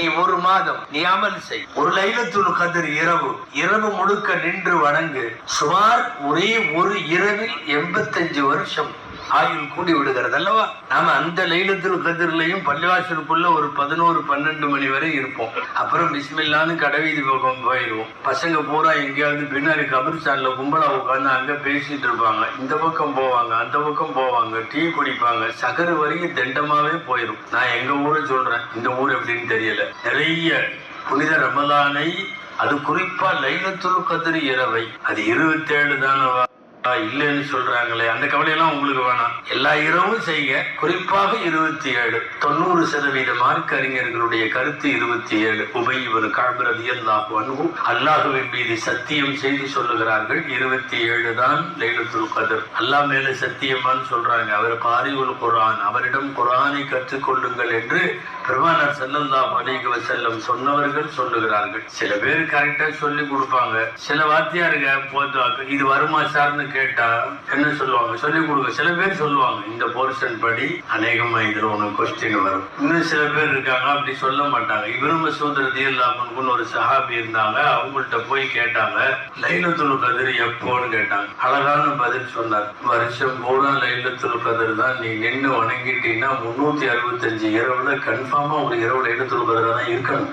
நீ ஒரு மாதம் நீ அமல் செய். ஒரு லைலத்துல் கதிர் இரவு. இரவு முழுக்க நின்று வணங்கு. சுமார் ஒரே ஒரு இரவில் எண்பத்தஞ்சு வருஷம் ஆயுள் கூடி விடுகிறது அல்லவா? நாம அந்த லைலத்துல் கதிர்லயும் பள்ளிவாசலுக்குள்ள ஒரு பதினோரு பன்னெண்டு மணி வரை இருப்போம். அப்புறம் பிஸ்மில்லான்னு கடைவீதி பக்கம் போயிடுவோம் பசங்க பூரா எங்கேயாவது பின்னாடி கபிரிஸ்தான்ல கும்பலா உட்காந்து அங்க பேசிட்டு இருப்பாங்க. இந்த பக்கம் போவாங்க அந்த பக்கம் போவாங்க டீ குடிப்பாங்க. சகரு வரைக்கும் தண்டமாவே போயிடும் நான் எங்க ஊரை சொல்றேன்? இந்த ஊர் எப்படின்னு தெரியல. நிறைய புனித ரமலானை அது குறிப்பா லைலத்துல் கதிர் இரவை. அது இருபத்தேழு தானவா? இல்லைன்னு சொல்றாங்களே. அந்த கவலையெல்லாம் உங்களுக்கு வேணாம். எல்லா இரவும் செய்ய குறிப்பாக இருபத்தி ஏழு. தொண்ணூறு சதவீத மார்க் அறிஞர்களுடைய கருத்து இருபத்தி ஏழு. உபை இவர் காபிரதி அல்லாஹு அல்லாஹுவின் மீது சத்தியம் செய்து சொல்லுகிறார்கள். இருபத்தி ஏழு தான் லைலத்துல் கதர். அல்லாஹ் மேல சத்தியமான்னு சொல்றாங்க. அவர் காரியுல் குரான் அவரிடம் குரானை கற்றுக்கொள்ளுங்கள் என்று பெருமானார் ஸல்லல்லாஹு அலைஹி செல்லம் சொன்னவர்கள் சொல்லுகிறார்கள். சில பேர் கரெக்டா சொல்லி கொடுப்பாங்க. சில வாத்தியாருங்க போது இது வருமா சார்னு கேட்டா என்ன சொல்லுவாங்க? சொல்லி கொடுங்க. சில பேர் சொல்லுவாங்க இந்த போர்ஷன் படி அநேகமா இதுல உனக்கு கொஸ்டின் வரும். இன்னும் சில பேர் இருக்காங்க அப்படி சொல்ல மாட்டாங்க. இவரும் மசூத் ரதியல்லாஹுன்னு ஒரு சஹாபி இருந்தாங்க. அவங்கள்ட்ட போய் கேட்டாங்க லைலத்துல் கதிர் எப்போன்னு கேட்டாங்க. அழகான பதில் சொன்னார். வருஷம் பூரா லைலத்துல் கதிர் தான். நீ நின்று வணங்கிட்டீங்கன்னா முன்னூத்தி அறுபத்தஞ்சு இரவுல கன்ஃபார்மா ஒரு இரவு லைலத்துல் கதிரா தான் இருக்கணும்.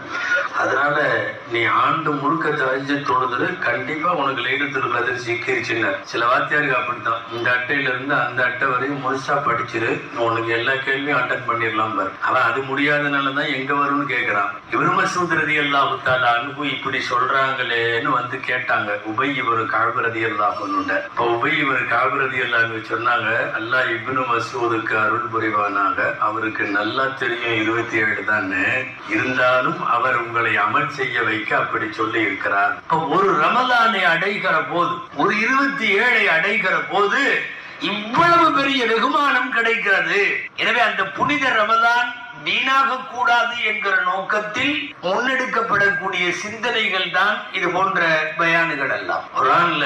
அதனால நீ ஆண்டு முழுக்க தெரிஞ்சு தொழுதுல கண்டிப்பா உனக்கு லைலத்துல் கதிர் சிக்கிருச்சுன்னு சில வாத்தியாருக்கு அப்படித்தான். இந்த அட்டையில இருந்து அந்த அட்டை வரையும் முழுசா படிச்சிரு. உனக்கு எல்லா கேள்வியும் அட்டன் பண்ணிடலாம் பாரு. அவன் அது முடியாதனாலதான் எங்க வரும்னு கேக்குறான். இவரு மசூத் எல்லா அல்லாஹுத்தால அனுபு இப்படி சொல்றாங்களேன்னு வந்து கேட்டாங்க. உபை இவர் காழ்பிரதி அல்லாஹுன்னு இப்ப உபை இவர் காழ்பிரதி அல்லாஹ் சொன்னாங்க. அல்லாஹ் இப்னு மசூதுக்கு அருள் புரிவானாக. அவருக்கு நல்லா தெரியும் இருபத்தி ஏழு தானே இருந்தாலும் அவர் உங்களை அமல் செய்ய வைக்க அப்படி சொல்லி இருக்கிறார் ஒரு ரமலானை அடைகிற போது ஒரு இருபத்தி ஏழை அடைகிற போது இவ்வளவு பெரிய வெகுமானம் கிடைக்கிறது. எனவே அந்த புனித ரமலான் வீணாக கூடாது என்கிற நோக்கத்தில் முன்னெடுக்கப்படக்கூடிய சிந்தனைகள் தான் இது போன்ற பயானுகள் எல்லாம். குரான்ல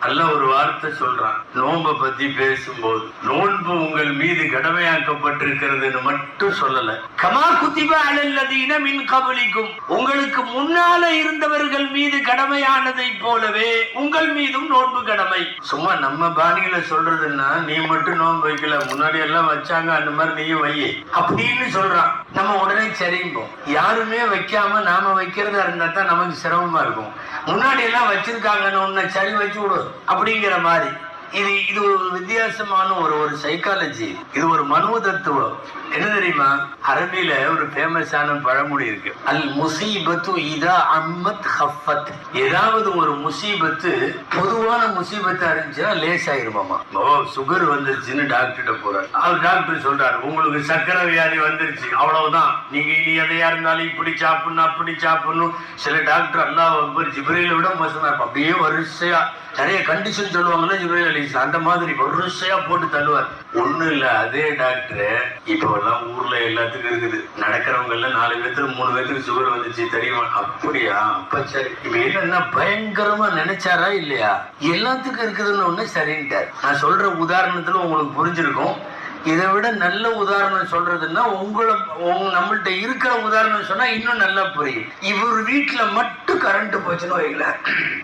அல்ல ஒரு வார்த்தை சொல்றான். நோன்பை பத்தி பேசும்போது நோன்பு உங்கள் மீது கடமையாக்கப்பட்டிருக்கிறதுன்னு மட்டும் சொல்லல. கமா குத்திப அலல்லதீன மின் கபலிக்கும். உங்களுக்கு முன்னால இருந்தவர்கள் மீது கடமையானதை போலவே உங்கள் மீதும் நோன்பு கடமை. சும்மா நம்ம பாணியில சொல்றதுன்னா நீ மட்டும் நோன்பு வைக்கல முன்னாடி எல்லாம் வச்சாங்க அந்த மாதிரி நீயும் வை அப்படின்னு சொல்றான் நம்ம உடனே சரிம்போம் யாருமே வைக்காம நாம வைக்கிறதா இருந்தா தான் நமக்கு சிரமமா இருக்கும். முன்னாடி எல்லாம் வச்சிருக்காங்கன்னு உன்னை சரி வச்சு விடு அப்படிங்கிற மாதிரி. இது இது ஒரு வித்தியாசமான ஒரு ஒரு சைக்காலஜி இது ஒரு மனு தத்துவம். என்ன தெரியுமா? அரபியில ஒரு ஃபேமஸான பழமொழி இருக்கு. அல் முசீபத்து இதா அம்மத் ஹஃபத். ஏதாவது ஒரு முசீபத்து பொதுவான முசீபத்தா இருந்துச்சுன்னா லேஸ் ஆயிருமாமா ஓ சுகர் வந்துருச்சுன்னு டாக்டர்கிட்ட போறாரு. அவர் டாக்டர் சொல்றாரு உங்களுக்கு சர்க்கரை வியாதி வந்துருச்சு. அவ்வளவுதான். நீங்க இனி எதையா இருந்தாலும் இப்படி சாப்பிடணும் அப்படி சாப்பிடணும். சில டாக்டர் எல்லாம் ஜிப்ரையில விட மோசமா இருப்பா அப்படியே வரிசையா நிறைய கண்டிஷன் சொல்லுவாங்கன்னா ஜிப்ரைல் அலிஸ்லாம் அந்த மாதிரி வரிசையா போட்டு தள்ளுவார். ஒண்ணும் இல்ல அதே டாக்டர் இப்போ எல்லாம் ஊர்ல எல்லாத்துக்கும் இருக்குது. நடக்கிறவங்க எல்லாம் நாலு பேத்துக்கு மூணு பேத்துக்கு சுகர் வந்துச்சு தெரியுமா? அப்படியா? அப்ப சரி. இப்ப என்னன்னா பயங்கரமா நினைச்சாரா இல்லையா? எல்லாத்துக்கும் இருக்குதுன்னு ஒண்ணு சரின்ட்டார். நான் சொல்ற உதாரணத்துல உங்களுக்கு புரிஞ்சிருக்கும். இதை விட நல்ல உதாரணம் சொல்றதுன்னா உங்களை உங்க- நம்மள்ட்ட இருக்கிற உதாரணம் சொன்னா இன்னும் நல்லா புரியும். இவர் வீட்டுல மட்டும் கரண்ட் போச்சுன்னு வைங்களேன்.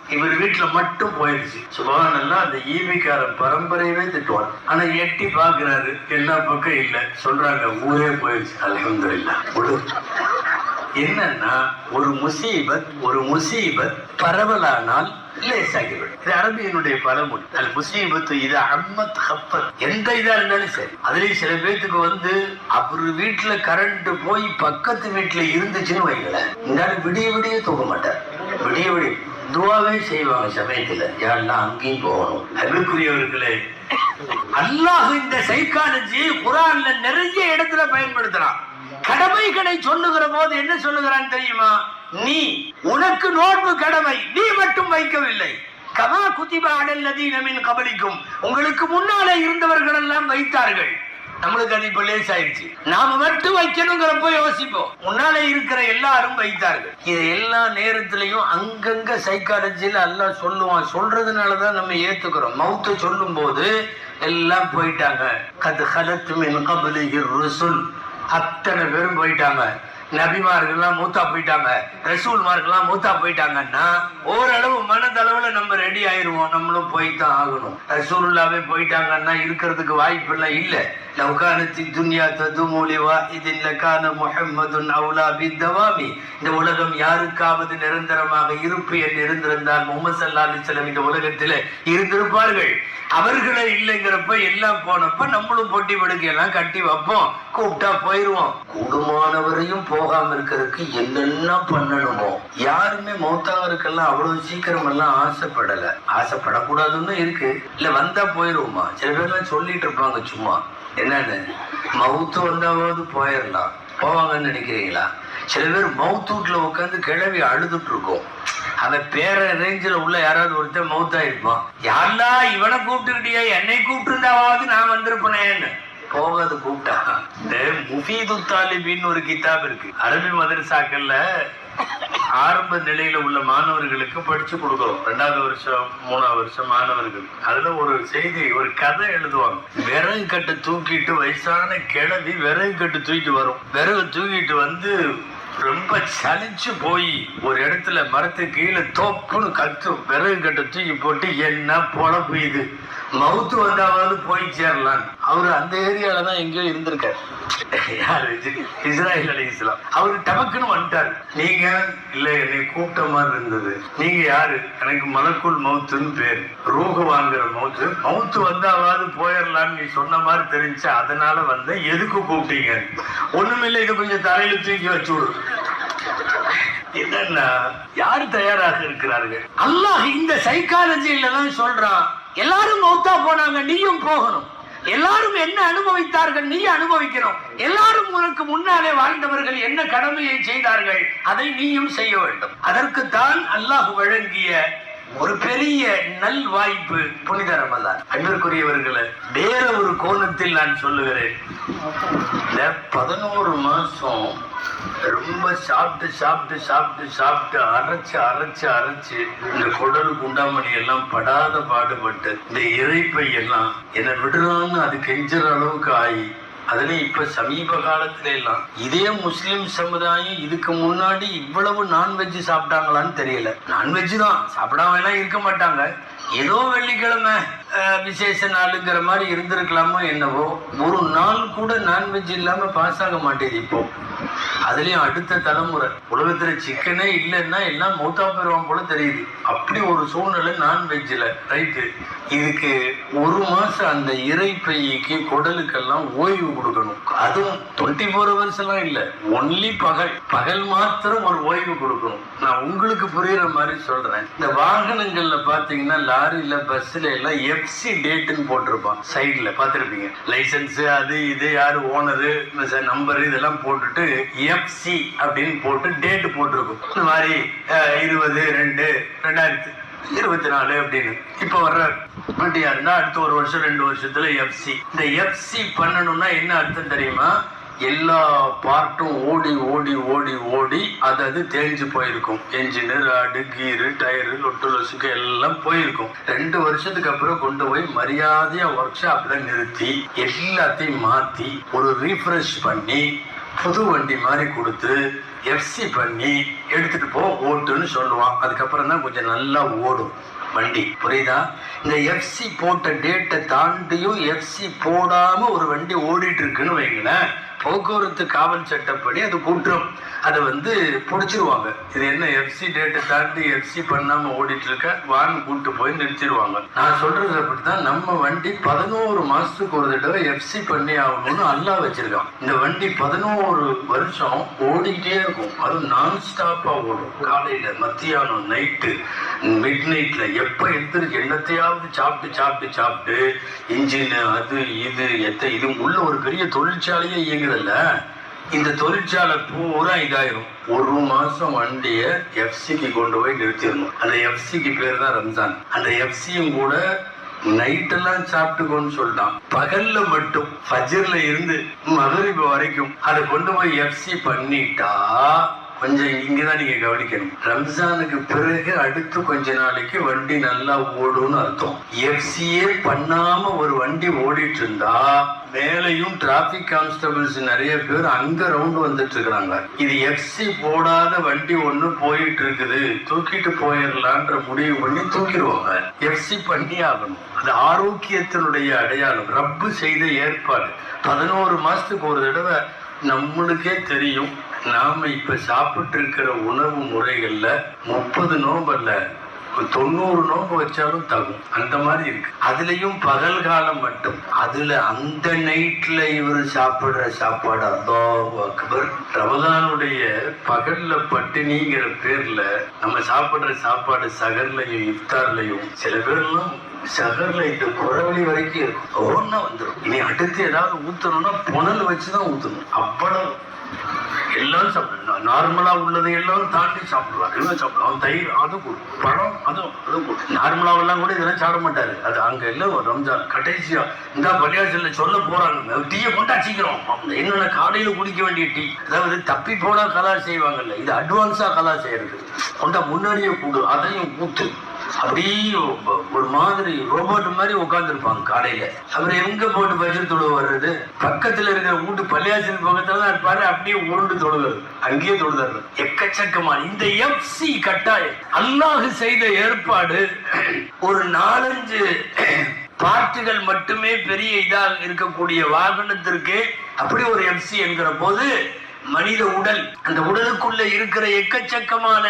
இவர் வீட்டுல மட்டும் போயிடுச்சு சுபகானல்லாம் அந்த ஈவிக்கார பரம்பரையவே திட்டுவார் ஆனா எட்டி பாக்குறாரு எல்லா பக்கம் இல்ல? சொல்றாங்க ஊரே போயிடுச்சு அலமதுல்லா முழு என்னன்னா ஒரு முசீபத் ஒரு முசீபத் பரவலானால் லேசாகிவிடும் இது அரபியனுடைய பழமொழி. அல் முசீபத்து இது அம்மத் ஹப்பத். எந்த இதா இருந்தாலும் சரி. அதுலயும் சில பேர்த்துக்கு வந்து அவரு வீட்டுல கரண்ட் போய் பக்கத்து வீட்டுல இருந்துச்சுன்னு வைங்களேன். இருந்தாலும் விடிய விடிய தூக்க மாட்டார். விடிய விடிய துவாவே செய்வாங்க சமயத்துல. யாரெல்லாம் அங்கேயும் போகணும். அதுக்குரியவர்களே அல்லாஹ் இந்த சைக்காலஜி குரான்ல நிறைய இடத்துல பயன்படுத்துறான். கடமைகளை சொல்லுகிற போது என்ன சொல்லுகிறான்னு தெரியுமா? நீ உனக்கு நோன்பு கடமை நீ மட்டும் வைக்கவில்லை. கமா குதிபா அடல்லதீன கபலிக்கும். உங்களுக்கு முன்னாலே இருந்தவர்கள் எல்லாம் வைத்தார்கள். நம்மளுக்கு அது இப்ப லேஸ் ஆயிடுச்சு நாம மட்டும் வைக்கணுங்கிறப்ப யோசிப்போம். முன்னாலே இருக்கிற எல்லாரும் வைத்தார்கள். இது எல்லா நேரத்திலையும் அங்கங்க சைக்காலஜியில எல்லாம் சொல்லுவான். சொல்றதுனாலதான் நம்ம ஏத்துக்கிறோம். மவுத்த சொல்லும் போது எல்லாம் போயிட்டாங்க. கது ஹலத்து மின் கபலிஹி ருசுல். அத்தனை பேரும் போயிட்டாங்க. நபிமார்கள்லாம் மூத்தா போயிட்டாங்க. ரசூல்மார்கள்லாம் மூத்தா போயிட்டாங்கன்னா ஓரளவு மனதளவுல நம்ம ரெடி ஆயிருவோம். நம்மளும் போய்தான் ஆகணும். ரசூல்லாவே போயிட்டாங்கன்னா இருக்கிறதுக்கு வாய்ப்பு எல்லாம் இல்ல. لو كانت الدنيا تدوم لواحد لكان முஹம்மதுன் அவுலா بالدوام. இந்த உலகம் யாருக்காவது நிரந்தரமாக இருப்பு என்று இருந்திருந்தால் முகமது சல்லா அலிஸ்லாம் இந்த உலகத்தில் இருந்திருப்பார்கள். அவர்களே இல்லைங்கிறப்ப எல்லாம் போனப்ப நம்மளும் பொட்டி படுக்கையெல்லாம் கட்டி வைப்போம் கூப்பிட்டா போயிருவோம். கூடுமானவரையும் போகாம இருக்கிறதுக்கு என்னென்ன பண்ணணுமோ? யாருமே மௌத்தாவருக்கெல்லாம் அவ்வளவு சீக்கிரம் எல்லாம் ஆசைப்படல. ஆசைப்படக்கூடாதுன்னு இருக்கு. இல்ல வந்தா போயிருவோமா? சில பேர்லாம் சொல்லிட்டு இருப்பாங்க சும்மா. என்னன்னு மவுத்து வந்தாவது போயிடலாம் போவாங்கன்னு நினைக்கிறீங்களா? சில பேர் மவுத் வீட்டில் உட்காந்து கிளவி அழுதுட்டு இருக்கோம் அவன் பேர ரேஞ்சில் உள்ள யாராவது ஒருத்தன் மவுத்தா இருப்பான் யாருலா இவனை கூப்பிட்டுக்கிட்டியா? என்னை கூப்பிட்டுருந்தாவது நான் வந்திருப்பனேன்னு. போகாது கூப்பிட்டா. இந்த முஃபீது தாலிபின்னு ஒரு கிதாப் இருக்கு. அரபி மதரசாக்கள்ல ஆரம்ப நிலையில உள்ள மாணவர்களுக்கு படிச்சு கொடுக்குறோம் ரெண்டாவது வருஷம் மூணாவது வருஷம் மாணவர்கள். அதுல ஒரு செய்தி ஒரு கதை எழுதுவாங்க. விறகு கட்டு தூக்கிட்டு வயசான கிழவி விறகு கட்டு தூக்கிட்டு வரும். விறகு தூக்கிட்டு வந்து ரொம்ப சலிச்சு போய் ஒரு இடத்துல மரத்து கீழே தோப்புன்னு கத்தும் விறகு கட்டை தூக்கி போட்டு என்ன பொழப்பு இது மவுத்து வந்தாவது போய் சேரலாம். அவரு அந்த ஏரியால தான் எங்கேயோ இருந்திருக்காரு. இஸ்ராயல் அலி இஸ்லாம். அவரு டபக்குன்னு வந்துட்டாரு. நீங்க இல்ல என்னை கூப்பிட்ட மாதிரி இருந்தது. நீங்க யாரு? எனக்கு மலக்குள் மவுத்துன்னு பேரு. ரூக வாங்குற மவுத்து. மவுத்து வந்தாவது போயிடலாம்னு நீ சொன்ன மாதிரி தெரிஞ்சு அதனால வந்து எதுக்கு கூப்பிட்டீங்க? ஒண்ணுமில்லை இது கொஞ்சம் தலையில தூக்கி வச்சு விடு. என்னன்னா யாரு தயாராக இருக்கிறார்கள்? அல்லாஹ் இந்த சைக்காலஜியில தான் சொல்றான். எல்லாரும் மௌத்தா போனாங்க நீயும் போகணும். எல்லாரும் என்ன அனுபவித்தார்கள் நீ அனுபவிக்கணும். எல்லாரும் உனக்கு முன்னாலே வாழ்ந்தவர்கள் என்ன கடமையை செய்தார்கள் அதை நீயும் செய்ய வேண்டும். அதற்குத்தான் அல்லாஹ் வழங்கிய ஒரு பெரிய நல் வாய்ப்பு புனித ரமலான் அன்பிற்குரியவர்களை வேற ஒரு கோணத்தில் நான் சொல்லுகிறேன். இந்த பதினோரு மாசம் ரொம்ப சாப்பிட்டு சாப்பிட்டு சாப்பிட்டு சாப்பிட்டு அரைச்சு அரைச்சு அரைச்சு இந்த குடல் குண்டாமணி எல்லாம் படாத பாடுபட்டு இந்த இறைப்பை எல்லாம் என்னை விடுறான்னு அது கெஞ்சுற அளவுக்கு ஆகி அதுல இப்ப சமீப காலத்துல எல்லாம் இதே முஸ்லிம் சமுதாயம் இதுக்கு முன்னாடி இவ்வளவு நான்வெஜ் சாப்பிட்டாங்களான்னு தெரியல. நான்வெஜ் தான் சாப்பிடாம எல்லாம் இருக்க மாட்டாங்க. ஏதோ வெள்ளிக்கிழமை அஹ், விசேஷ நாளுங்கிற மாதிரி இருந்திருக்கலாமோ என்னவோ ஒரு நாள் கூட நான்வெஜ் இல்லாம பாஸ் ஆக மாட்டேது இப்போ. அதுலயும் அடுத்த தலைமுறை. உலகத்துல சிக்கனே இல்லைன்னா எல்லாம் மூத்தா போயிருவான் போல தெரியுது. அப்படி ஒரு சூழ்நிலை நான்வெஜ்ல ரைட்டு இதுக்கு ஒரு மாசம் அந்த இறைப்பைக்கு குடலுக்கெல்லாம் ஓய்வு கொடுக்கணும். அதுவும் டுவெண்ட்டி ஃபோர் ஹவர்ஸ் எல்லாம் இல்ல. ஒன்லி பகல். பகல் மாத்திரம் ஒரு ஓய்வு கொடுக்கணும். நான் உங்களுக்கு புரியுற மாதிரி சொல்றேன். இந்த வாகனங்கள்ல பாத்தீங்கன்னா லாரியில பஸ்ல எல்லாம் எஃப்சி டேட்னு போட்டிருப்பான். சைட்ல பாத்திருப்பீங்க? லைசன்ஸ் அது இது யாரு ஓனரு நம்பர் இதெல்லாம் போட்டுட்டு எஃப்சி அப்படின்னு போட்டு டேட் போட்டிருக்கும். இந்த மாதிரி இருபது ரெண்டு ரெண்டாயிரத்தி இருபத்தி நாலு அப்படின்னு. இப்போ வர்ற வண்டியா இருந்தா அடுத்த ஒரு வருஷம் ரெண்டு வருஷத்துல எஃப்சி இந்த எஃப்சி பண்ணணும்னா என்ன அர்த்தம் தெரியுமா? எல்லா பார்ட்டும் ஓடி ஓடி ஓடி ஓடி அது அது தேஞ்சு போயிருக்கும். என்ஜின் ராடு கீரு டயரு லொட்டு லொசுக்கு எல்லாம் போயிருக்கும். ரெண்டு வருஷத்துக்கு அப்புறம் கொண்டு போய் மரியாதையா ஒர்க் ஷாப்ல நிறுத்தி எல்லாத்தையும் மாத்தி ஒரு ரீஃப்ரெஷ் பண்ணி புது வண்டி மாதிரி கொடுத்து எஃப்சி பண்ணி எடுத்துட்டு போ ஓட்டுன்னு சொல்லுவான். அதுக்கப்புறம் தான் கொஞ்சம் நல்லா ஓடும் வண்டி. புரியுதா? இந்த எஃப்சி போட்ட டேட்டை தாண்டியும் எஃப்சி போடாம ஒரு வண்டி ஓடிட்டு இருக்குன்னு வைங்களேன் போக்குவரத்து காவல் சட்டப்படி அது குற்றம். அதை வந்து பிடிச்சிருவாங்க. இது என்ன எஃப்சி டேட்டை தாண்டி எஃப்சி பண்ணாம ஓடிட்டு இருக்க வான் கூட்டு போய் நிறுத்திடுவாங்க நான் சொல்றது அப்படித்தான் நம்ம வண்டி பதினோரு மாசத்துக்கு ஒரு தடவை எஃப்சி பண்ணி ஆகணும்னு அல்லாஹ் வச்சிருக்கான். இந்த வண்டி பதினோரு வருஷம் ஓடிக்கிட்டே இருக்கும். அதுவும் நான் ஸ்டாப்பா ஓடும். காலையில மத்தியானம் நைட்டு மிட் நைட்ல எப்ப எடுத்துருக்கு என்னத்தையாவது சாப்பிட்டு சாப்பிட்டு சாப்பிட்டு இன்ஜின் அது இது எத்த இது உள்ள ஒரு பெரிய தொழிற்சாலையே இயங்குதல்ல. இந்த தொழிற்சாலை பூரா இதாயிரும். ஒரு மாசம் வண்டிய எஃப்சிக்கு கொண்டு போய் நிறுத்திடணும். அந்த எஃப்சிக்கு பேர் தான் ரம்ஜான். அந்த எஃப்சியும் கூட நைட்டெல்லாம் சாப்பிட்டுக்கோன்னு சொல்லிட்டான் பகல்ல மட்டும் ஃபஜர்ல இருந்து மகரிபு வரைக்கும் அதை கொண்டு போய் எஃப்சி பண்ணிட்டா கொஞ்சம் இங்கதான் நீங்க கவனிக்கணும். ரம்ஜானுக்கு பிறகு அடுத்து கொஞ்ச நாளைக்கு வண்டி நல்லா ஓடும்னு அர்த்தம். எஃப்சியே பண்ணாம ஒரு வண்டி ஓடிட்டு இருந்தா மேலையும் டிராபிக் கான்ஸ்டபிள்ஸ் நிறைய பேர் அங்க ரவுண்ட் வந்துட்டு இருக்கிறாங்க இது எஃப்சி போடாத வண்டி ஒண்ணு போயிட்டு இருக்குது தூக்கிட்டு போயிடலான்ற முடிவு பண்ணி தூக்கிடுவாங்க. எஃப்சி பண்ணி ஆகணும். அது ஆரோக்கியத்தினுடைய அடையாளம். ரப்பு செய்த ஏற்பாடு. பதினோரு மாசத்துக்கு ஒரு தடவை நம்மளுக்கே தெரியும். நாம இப்ப சாப்பிட்டு இருக்கிற உணவு முறைகள்ல முப்பது நோம்பல்ல தொண்ணூறு நோம்பு வச்சாலும் தகும். அந்த மாதிரி இருக்கு. அதுலயும் பகல் காலம் மட்டும். அதுல அந்த நைட்ல இவர் சாப்பிடுற சாப்பாடு அதோ அக்பர். ரமதானுடைய பகல்ல பட்டினிங்கிற பேர்ல நம்ம சாப்பிடுற சாப்பாடு சகர்லையும் இஃப்தார்லையும் சில பேர்லாம் சகர்ல இந்த குரவழி வரைக்கும் இருக்கும். ஒன்னா வந்துடும் இனி அடுத்து ஏதாவது ஊத்தணும்னா புனல் வச்சுதான் ஊத்தணும். அவ்வளவு. எல்லாம் சாப்பிடலாம் நார்மலா உள்ளதை எல்லாம் தாண்டி சாப்பிடலாம் எல்லாம் சாப்பிடலாம் தயிர் அது கொடுக்கும் பழம் அதுவும் அதுவும் கொடுக்கும் நார்மலாவெல்லாம் கூட இதெல்லாம் சாப்பிட மாட்டாரு. அது அங்க எல்லாம் ரம்ஜான். கடைசியா இந்த பள்ளியாசல்ல சொல்ல போறாங்க. டீயை கொண்டா சீக்கிரம் என்னென்ன காலையில் குடிக்க வேண்டிய டீ? அதாவது தப்பி போனா கலா செய்வாங்கல்ல. இது அட்வான்ஸா கலா செய்யறது. கொண்டா முன்னாடியே கூடு. அதையும் ஊத்து. அப்படியே ஒரு மாதிரி ரோபோட் மாதிரி உட்காந்துருப்பாங்க காலையில. அவர் எங்க போட்டு பஜர் தொழு வர்றது? பக்கத்துல இருக்கிற வீட்டு பள்ளியாசின் பக்கத்துல தான் இருப்பாரு அப்படியே உருண்டு தொழுகிறது. அங்கேயே தொழுதாரு. எக்கச்சக்கமான இந்த எஃப்சி கட்டாயம். அல்லாஹு செய்த ஏற்பாடு ஒரு நாலஞ்சு பார்ட்டுகள் மட்டுமே பெரிய இதாக இருக்கக்கூடிய வாகனத்திற்கு அப்படி ஒரு எஃப்சி என்கிற போது மனித உடல் அந்த உடலுக்குள்ள இருக்கிற எக்கச்சக்கமான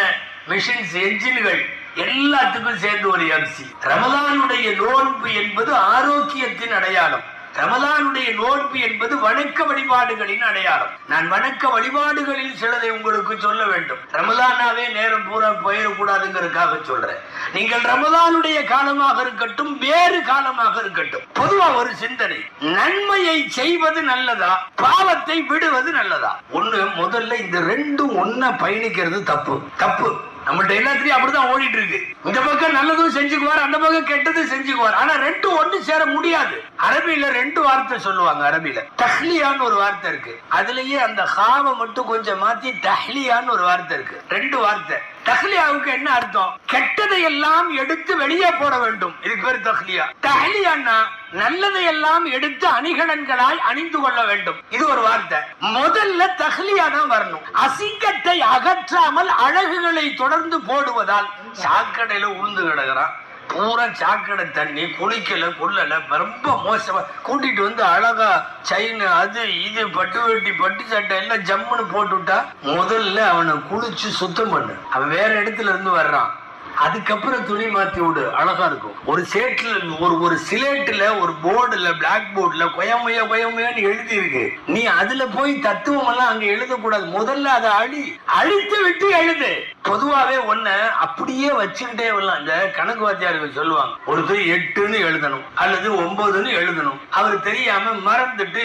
மிஷின்ஸ் என்ஜின்கள் எல்லாத்துக்கும் சேர்ந்து ஒரு எம்சி ரமலானுடைய நோன்பு என்பது ஆரோக்கியத்தின் அடையாளம். ரமலானுடைய நோன்பு என்பது வணக்க வழிபாடுகளின் அடையாளம். நான் வணக்க வழிபாடுகளில் சிலதை உங்களுக்கு சொல்ல வேண்டும். ரமலானாவே நேரம் பூரா போயிடக்கூடாதுங்கிறதுக்காக சொல்றேன். நீங்கள் ரமலானுடைய காலமாக இருக்கட்டும் வேறு காலமாக இருக்கட்டும். பொதுவா ஒரு சிந்தனை. நன்மையை செய்வது நல்லதா? பாவத்தை விடுவது நல்லதா? ஒண்ணு முதல்ல இந்த ரெண்டும் ஒண்ணா பயணிக்கிறது தப்பு. தப்பு. நம்மள்ட்ட எல்லாத்திலையும் அப்படிதான் ஓடிட்டு இருக்கு. இந்த பக்கம் நல்லதும் செஞ்சுக்குவார் அந்த பக்கம் கெட்டதும் செஞ்சுக்குவார். ஆனா ரெண்டும் ஒண்ணு சேர முடியாது. அரபியில ரெண்டு வார்த்தை சொல்லுவாங்க அரபியில. தஹ்லியான்னு ஒரு வார்த்தை இருக்கு. அதுலயே அந்த ஹாவை மட்டும் கொஞ்சம் மாத்தி தஹ்லியான்னு ஒரு வார்த்தை இருக்கு. ரெண்டு வார்த்தை. தஹ்லியாவுக்கு என்ன அர்த்தம்? கெட்டதை எல்லாம் எடுத்து வெளியே போட வேண்டும். இதுக்கு பேர் தஹ்லியா. தஹ்லியான்னா நல்லதை எல்லாம் எடுத்து அணிகலன்களாய் அணிந்து கொள்ள வேண்டும். இது ஒரு வார்த்தை. முதல்ல தஹ்லியா தான் வரணும். அசிங்கத்தை அகற்றாமல் அழகுகளை தொடர்ந்து போடுவதால் சாக்கடையில உளுந்து கிடக்கிறான். பூரா சாக்கடை தண்ணி குளிக்கல கொள்ளல ரொம்ப மோசமா. கூட்டிட்டு வந்து அழகா செயின் அது இது பட்டு வெட்டி பட்டு சட்டை எல்லாம் ஜம்முன்னு போட்டு விட்டா முதல்ல அவனை குளிச்சு சுத்தம் பண்ணு. அவன் வேற இடத்துல இருந்து வர்றான். அதுக்கப்புறம் துணி மாத்தி விடு. அழகா இருக்கும். ஒரு சேட்டுல ஒரு ஒரு சிலேட்டுல ஒரு போர்டுல பிளாக் போர்டுல கொயமைய கொயமையான்னு எழுதி இருக்கு நீ அதுல போய் தத்துவம் எல்லாம் அங்க எழுதக்கூடாது. முதல்ல அதை அழி. அழித்து விட்டு எழுது. பொதுவாவே ஒன்ன அப்படியே வச்சுக்கிட்டே வரலாம் இந்த கணக்கு வாத்தியார்கள் சொல்லுவாங்க ஒருத்தர் எட்டுன்னு எழுதணும் அல்லது ஒன்பதுன்னு எழுதணும். அவர் தெரியாம மறந்துட்டு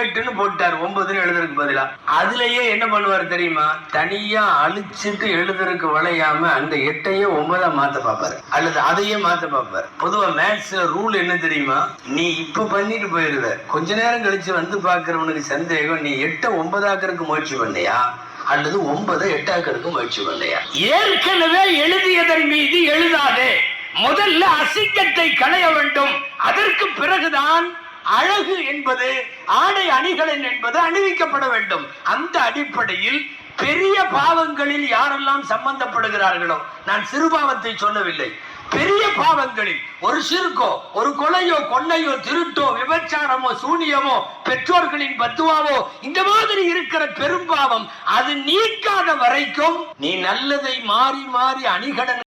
எட்டுன்னு போட்டார் ஒன்பதுன்னு எழுதுறதுக்கு பதிலா. அதுலயே என்ன பண்ணுவார் தெரியுமா? தனியா அழிச்சிட்டு எழுதுறதுக்கு வளையாம அந்த எட்டையே ஒன்பதா மாத்த பார்ப்பாரு அல்லது அதையே மாத்த பார்ப்பாரு. பொதுவா மேத்ஸ்ல ரூல் என்ன தெரியுமா? நீ இப்ப பண்ணிட்டு போயிருத கொஞ்ச நேரம் கழிச்சு வந்து பாக்குறவனுக்கு சந்தேகம் நீ எட்டை ஒன்பதாக்குறதுக்கு முயற்சி பண்ணியா? அல்லது ஒன்பதை எட்டாக்கிறதுக்கு முயற்சி பண்ணியா? ஏற்கனவே எழுதியதன் மீது எழுதாதே. முதல்ல அசிங்கத்தை களைய வேண்டும். அதற்கு பிறகுதான் அழகு என்பது ஆடை அணிகலன் என்பது அணிவிக்கப்பட வேண்டும். அந்த அடிப்படையில் பெரிய பாவங்களில் யாரெல்லாம் சம்பந்தப்படுகிறார்களோ நான் சிறுபாவத்தை சொல்லவில்லை. பெரிய பாவங்களில் ஒரு சிறுக்கோ ஒரு கொலையோ கொள்ளையோ திருட்டோ விபச்சாரமோ சூனியமோ பெற்றோர்களின் பத்துவாவோ இந்த மாதிரி இருக்கிற பெரும்பாவம் அது நீக்காத வரைக்கும் நீ நல்லதை மாறி மாறி அணிகடன்